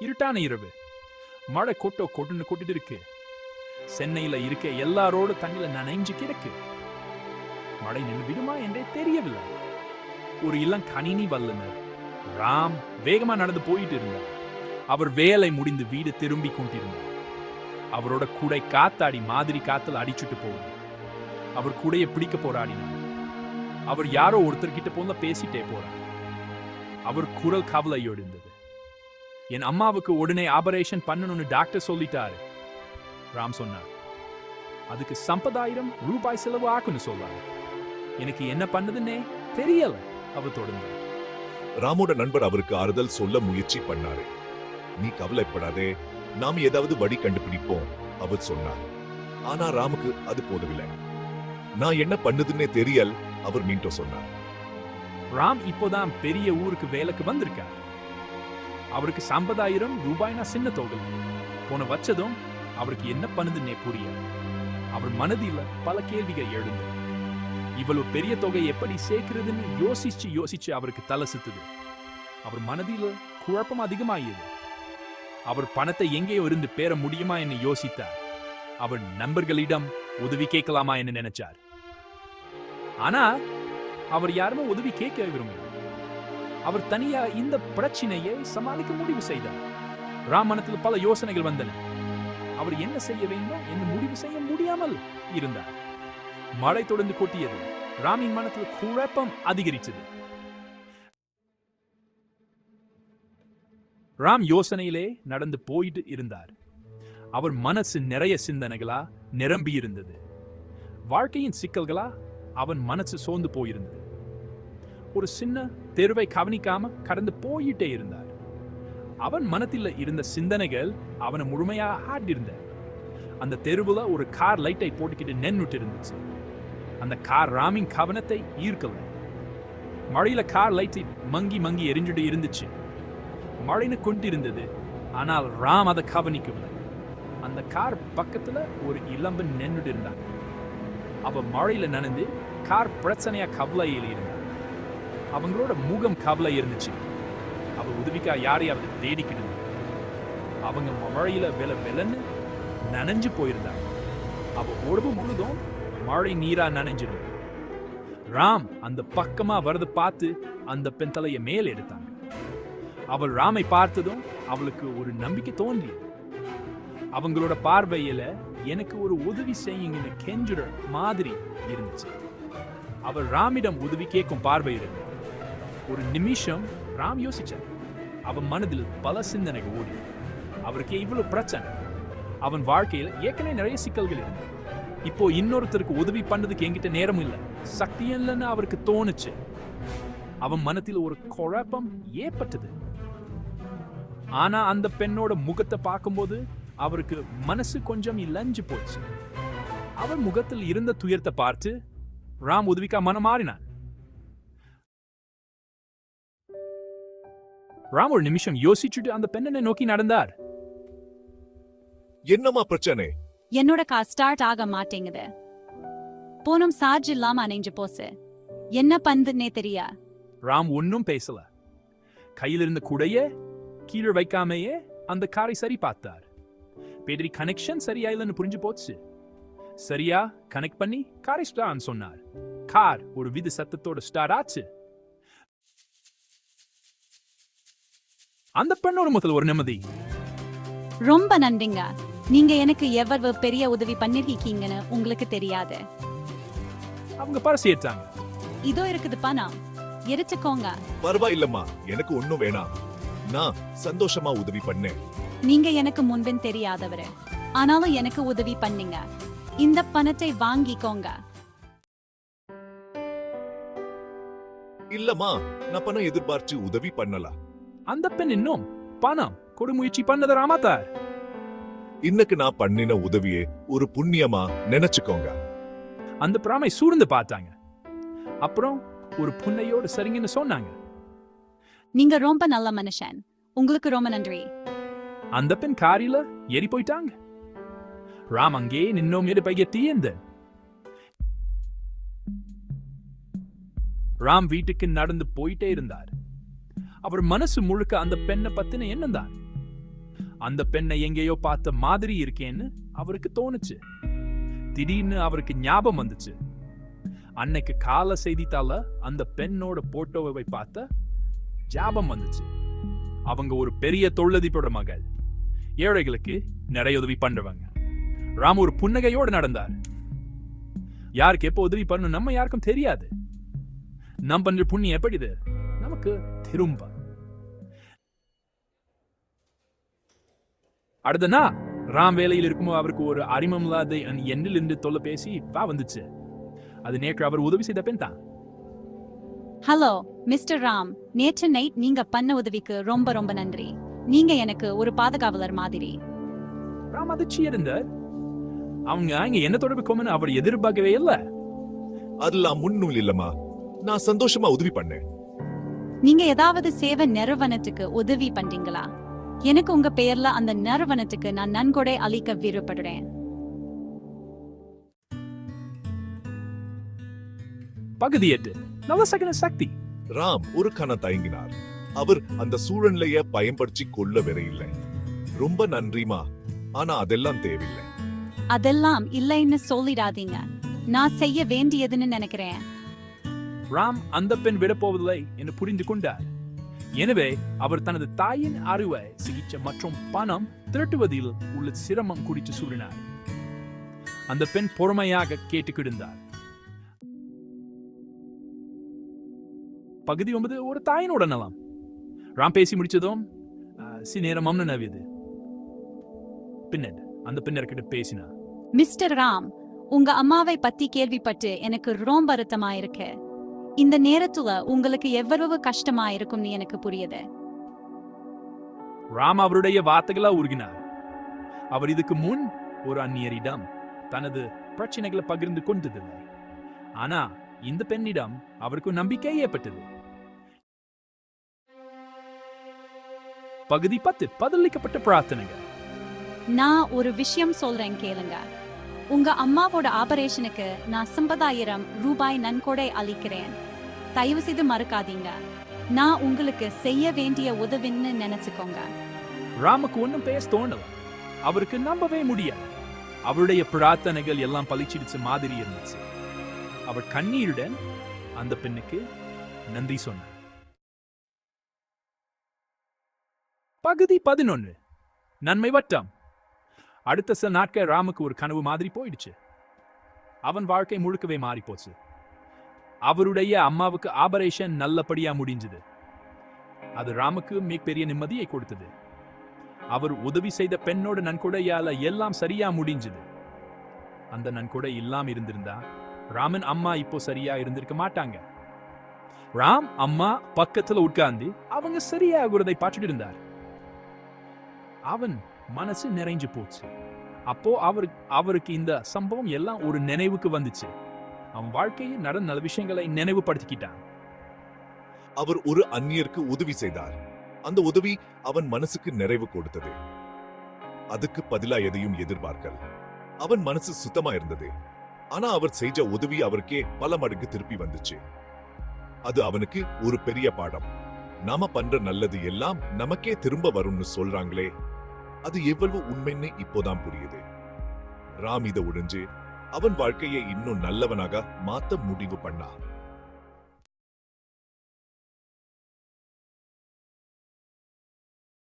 இருட்டான இரவு. மழை கொட்டோ கொட்டுன்னு கொட்டிட்டு இருக்கு. சென்னையில இருக்க எல்லாரோட தண்ணில நனைஞ்சு கிடக்கு. மழை நின்று விடுமா என்றே தெரியவில்லை. ஒரு இளம் கணினி வல்லுனர் ராம் வேகமா நடந்து போயிட்டு இருந்தார். அவர் வேலை முடிந்து வீடு திரும்பி கொண்டிருந்தார். அவரோட கூடை காத்தாடி மாதிரி காத்துல அடிச்சுட்டு போகுது அவர் கூடையை பிடிக்க போராடினார். அவர் யாரோ ஒருத்தர்கிட்ட போன பேசிட்டே போறார் அவர் குரல் கவலையோடு இருந்தது என் அம்மாவுக்கு உடனே ஆபரேஷன் பண்ணணும்னு டாக்டர் சொல்லிட்டாரு. ராம் சொன்னார். அதுக்கு சம்பதாயிரம் ரூபாய் செலவு ஆக்குன்னு சொல்றாரு எனக்கு என்ன பண்ணதுன்னே தெரியல அவர் தொடர்ந்து. ராமோட நண்பர் அவருக்கு ஆறுதல் சொல்ல முயற்சி பண்ணாரு. நீ கவலைப்படாதே நாம் ஏதாவது வழி கண்டுபிடிப்போம் அவர் சொன்னார். ஆனா ராமுக்கு அது போதவில்லை நான் என்ன பண்ணுதுன்னே தெரியல் அவர் மீண்டும் சொன்னார். ராம் இப்போதான் பெரிய ஊருக்கு வேலைக்கு வந்திருக்கார். அவருக்கு சம்பதாயிரம் ரூபாய்னா சின்ன தொகை. போன வச்சதும் அவருக்கு என்ன பண்ணுதுன்னே புரிய அவர் மனதில பல கேள்விகள் எழுந்தது. இவ்வளவு பெரிய தொகை எப்படி சேர்க்கிறதுன்னு யோசிச்சு யோசிச்சு அவருக்கு தலை சுத்துது. அவர் மனதில் குழப்பம் அதிகமாகியது. அவர் பணத்தை எங்கேயோ இருந்து பெற முடியுமா என்று யோசித்தார். அவர் நண்பர்களிடம் உதவி கேட்கலாமா என்று நினைச்சார். ஆனா அவர் யாருமே உதவி கேட்க விரும்பல. அவர் தனியா இந்த பிரச்சனையை சமாளிக்க முடிவு செய்தார். ராமனத்தில் பல யோசனைகள் வந்தன. அவர் என்ன செய்ய வேண்டும் என்று முடிவு செய்ய முடியாமல் இருந்தார். மழை தொடர்ந்து கொட்டியது. ராமின் மனத்தில் குழப்பம் அதிகரித்தது. ராம் யோசனையிலே நடந்து போயிட்டு இருந்தார். அவர் மனசு நிறைய சிந்தனைகளா நிரம்பி இருந்தது வாழ்க்கையின் சிக்கல்களா அவன் மனசு சோர்ந்து போயிருந்தது. ஒரு சின்ன தெருவை கவனிக்காம கடந்து போயிட்டே இருந்தார். அவன் மனத்தில் இருந்த சிந்தனைகள் அவனை முழுமையா ஆட்டிருந்த அந்த தெருவுல ஒரு கார் லைட்டை போட்டுக்கிட்டு நின்றுட்டு இருந்துச்சு. அந்த கார் ராமின் கவனத்தை ஈர்க்கல. மழையில கார் லைட்டை மங்கி மங்கி எரிஞ்சுட்டு இருந்துச்சு. மழைன்னு கொண்டு இருந்தது ஆனால் ராம் அதை கவனிக்கவில்லை. அந்த கார் பக்கத்துல ஒரு இளம்பன் நின்றுட்டு இருந்தான் அவ மழையில நனைந்து கார் பிரச்சனையா கவலையில் இருந்தான் அவங்களோட முகம் கவலை இருந்துச்சு. அவ உதவிக்கா யாரையாவது தேடிக்கிட்டு அவங்க மழையில வெல வெலன்னு நனைஞ்சு போயிருந்தாங்க. அவ உடம்பு முழுதும் மழை நீரா நனைஞ்சிடும் ராம் அந்த பக்கமா வரது பார்த்து அந்த பெண் தலையை மேல் எடுத்தாங்க. அவள் ராமை பார்த்ததும் அவளுக்கு ஒரு நம்பிக்கை தோன்றி அவங்களோட பார்வையில எனக்கு ஒரு உதவி செய்யுங்கன்னு கெஞ்சுற மாதிரி இருந்துச்சு. அவள் ராமிடம் உதவி கேட்கும் பார்வை இருந்தது. ஒரு நிமிஷம் ராம் யோசிச்சார். அவன் மனதில் பல சிந்தனைகள் ஓடி. அவருக்கு இவ்வளவு பிரச்சனை. அவன் வாழ்க்கையில் ஏற்கனவே நிறைய சிக்கல்கள் இருக்கு இப்போ இன்னொருத்தருக்கு உதவி பண்ணதுக்கு என்கிட்ட நேரம் இல்லை. சக்தி இல்லைன்னு அவருக்கு தோணுச்சு. அவன் மனத்தில் ஒரு குழப்பம் ஏற்பட்டது. ஆனா அந்த பெண்ணோட முகத்தை பார்க்கும்போது அவருக்கு மனசு கொஞ்சம் இலஞ்சு போச்சு. அவன் முகத்தில் இருந்த துயரத்தை பார்த்து ராம் உதவிக்கா மனம் மாறினான்? ராம் ஒரு நிமிஷம் யோசிச்சுட்டு அந்த பெண்ணனை நோக்கி நடந்தார். என்னம்மா பிரச்சனை? என்னோட கார் ஸ்டார்ட் ஆக மாட்டேங்குது. போனும் சார்ஜ் இல்லாம அணைஞ்சு போச்சு என்ன பண்றதுன்னே தெரியா? ராம் ஒன்னும் பேசல. கையில் இருந்த குடைய கீழே வைக்காமையே அந்த காரை சரி பார்த்தார். பேட்டரி கனெக்ஷன் சரியா இல்லைன்னு புரிஞ்சு போச்சு. சரியா கனெக்ட் பண்ணி காரை ஸ்டார்ட் சொன்னார். கார் ஒரு வித சத்தத்தோட ஸ்டார்ட் ஆச்சு. அந்த பெண்ணோட முதல் ஒரு நிம்மதி. ரொம்ப நன்றிங்க. நீங்க எனக்கு எவ்வளவு பெரிய உதவி பண்ணிருக்கீங்கன்னு உங்களுக்கு தெரியாது. அவங்க பரிசு ஏற்றாங்க. இதோ இருக்குது பணம் எரிச்சுக்கோங்க. பரவாயில்லம்மா எனக்கு ஒண்ணும் வேணாம். நான் சந்தோஷமா உதவி பண்ணேன். நீங்க எனக்கு முன்பின் தெரியாதவரு. ஆனாலும் எனக்கு உதவி பண்ணீங்க. இந்த பணத்தை வாங்கிக்கோங்க. இல்லம்மா. நான் பணம் எதிர்பார்த்து உதவி பண்ணல அந்த பெண் இன்னும் பணம் கொடு முயற்சி பண்ணதை ராமாத்தார். இன்னைக்கு நான் பண்ணின உதவியே ஒரு புண்ணியமா நினைச்சுக்கோங்க. அந்த பிராமை சூழ்ந்து பார்த்தாங்க. அப்புறம் ஒரு புன்னையோடு சரிங்கன்னு சொன்னாங்க. நீங்க ரொம்ப நல்ல மனுஷன். உங்களுக்கு ரொம்ப நன்றி. அந்த பெண் காரில ஏறி போயிட்டாங்க. ராம் அங்கே நின்னோம் எடு பையத்தி இந்த ராம் வீட்டுக்கு நடந்து போயிட்டே இருந்தார். அவர் மனசு முழுக்க அந்த பெண்ணை பத்தின எண்ணம் தான். அந்த பெண்ணை எங்கேயோ பார்த்த மாதிரி இருக்கேன்னு அவருக்கு தோணுச்சு. திடீர்னு அவருக்கு ஞாபகம் வந்துச்சு. அன்னைக்கு கால செய்தித்தாள அந்த பெண்ணோட போட்டோவை பார்த்த ஜாபம் வந்துச்சு. அவங்க ஒரு பெரிய தொழிலதிபரோட மகள். ஏழைகளுக்கு நிறைய உதவி பண்றவங்க. ராம் ஒரு புன்னகையோடு நடந்தார். யாருக்கு எப்போ உதவி பண்ணணும் நம்ம யாருக்கும் தெரியாது. நம்ம பண்ற புண்ணியம் எப்படி இது நமக்கு திரும்ப. அடுத்த நாள் ராம் வேலையில் இருக்கும்போது அவருக்கு ஒரு அறிமுகம் இல்லாத எண்ணில் இருந்து தொல்லை பேசி வா வந்துச்சு. அது நேற்று அவர் உதவி செய்த பெண் தான். Hello mister Ram. நேற்று நைட் நீங்க பண்ண உதவிக்கு ரொம்ப ரொம்ப நன்றி. நீங்க எனக்கு ஒரு பாதுகாவலர் மாதிரி. ராம் அதிர்ச்சி இருந்தார் அவங்க இங்க என்ன தொடர்பு அவர் எதிர்பார்க்கவே இல்ல. அதெல்லாம் முன்னும் இல்லம்மா. நான் சந்தோஷமா உதவி பண்ணேன். நீங்க ஏதாவது சேவை நிறுவனத்துக்கு உதவி பண்றீங்களா? எனக்கு உங்க பெயர்ல அந்த நிறுவனத்துக்கு நான் நன்கொடை அளிக்க விருப்பப்படுறேன் பகுதி எட்டு. நவசகன சக்தி. ராம் ஒரு கண தயங்கினார். அவர் அந்த சூழ்நிலைய பயன்படுத்தி கொள்ள வேற இல்லை ரொம்ப நன்றிமா. ஆனா அதெல்லாம் தேவையில்லை. அதெல்லாம் இல்லைன்னு சொல்லிடாதீங்க. நான் செய்ய வேண்டியதுன்னு நினைக்கிறேன். ராம் அந்த பெண் விடப்போவதில்லை என்று புரிந்து கொண்டார். எனவே அவர் தனது தாயின் அறுவை சிகிச்சை மற்றும் பணம் திரட்டுவதில் உள்ள சிரமம் குறித்து கூறினார் அந்த பெண் பொறுமையாக கேட்டுக்கிடுந்தார் பகுதி ஒன்பது ஒரு தாயினோட நலம். ராம் பேசி முடிச்சதும் சி நேரம் நவியது பின்னர் அந்த பெண்ணர்கிட்ட பேசினார். மிஸ்டர் ராம் உங்க அம்மாவை பத்தி கேள்விப்பட்டு எனக்கு ரொம்ப வருத்தமா இருக்கு இந்த நேரத்துல உங்களுக்கு எவ்வளவு கஷ்டமா இருக்கும்னு எனக்கு புரியுது. ராம் அவருடைய வார்த்தைகளா உருகினார். அவர் இதுக்கு முன் ஒரு அந்நியரிடம் தனது பிரச்சனைகளை பகிர்ந்து கொண்டதில்லை. ஆனா இந்த பெண்ணிடம் அவருக்கு நம்பிக்கை ஏற்பட்டது. பகுதி பத்து பதிலளிக்கப்பட்ட பிரார்த்தனைகள். நான் ஒரு விஷயம் சொல்றேன் கேளுங்க. உங்க அம்மாவோட ஆபரேஷனுக்கு நான் ஐம்பதாயிரம் ரூபாய் நன்கொடை அளிக்கிறேன். தயவு செய்து மறக்காதீங்க. நான் உங்களுக்கு செய்ய வேண்டிய உதவின்னு நினைச்சுக்கோங்க. ராமுக்கு ஒன்றும் பேச தோணல. அவருக்கு நம்பவே முடியாது அவருடைய பிரார்த்தனைகள் எல்லாம் பளிச்சிடுச்சு மாதிரி இருந்துச்சு. அவர் கண்ணீருடன் அந்த பெண்ணுக்கு நன்றி சொன்னார். பகுதி பதினொன்று. நன்மை வட்டம் அடுத்த சில நாட்கள் ராமுக்கு ஒரு கனவு மாதிரி போயிடுச்சு. அவன் வாழ்க்கை முழுக்கவே மாறி போச்சு அவருடைய அம்மாவுக்கு ஆபரேஷன் நல்லபடியா முடிஞ்சது. அது ராமுக்கு மிகப்பெரிய நிம்மதியை கொடுத்தது. அவர் உதவி செய்த பெண்ணோட நன்கொடையால எல்லாம் சரியா முடிஞ்சது. அந்த நன்கொடை இல்லாம இருந்திருந்தா ராமன் அம்மா இப்போ சரியா இருந்திருக்க மாட்டாங்க. ராம் அம்மா பக்கத்துல உட்கார்ந்து அவங்க சரியாகிறதை பார்த்துட்டு இருந்தார். அவன் மனசு நிறைஞ்சு போச்சு. அப்போ அவருக்கு அவருக்கு இந்த சம்பவம் எல்லாம் ஒரு நினைவுக்கு வந்துச்சு. அவன் வாழ்க்கையில் நடந்த நல்ல விஷயங்களை நினைவுபடுத்திக்கிட்டான். அவர் ஒரு அந்நியருக்கு உதவி செய்தார். அந்த உதவி அவன் மனசுக்கு நிறைவு கொடுத்தது. அதுக்கு பதிலா எதையும் எதிர்பார்க்கல். அவன் மனசு சுத்தமா இருந்தது. ஆனா அவர் செஞ்ச உதவி அவருக்கே பல மடங்கு திருப்பி வந்துச்சு. அது அவனுக்கு ஒரு பெரிய பாடம். நாம பண்ற நல்லது எல்லாம் நமக்கே திரும்ப வரும்னு சொல்றாங்களே அது எவ்வளவு உண்மைன்னு இப்போதான் புரியுது. ராம் இதை உடைஞ்சு அவன் வாழ்க்கையை இன்னும் நல்லவனாக மாத்த முடிவு பண்ணான்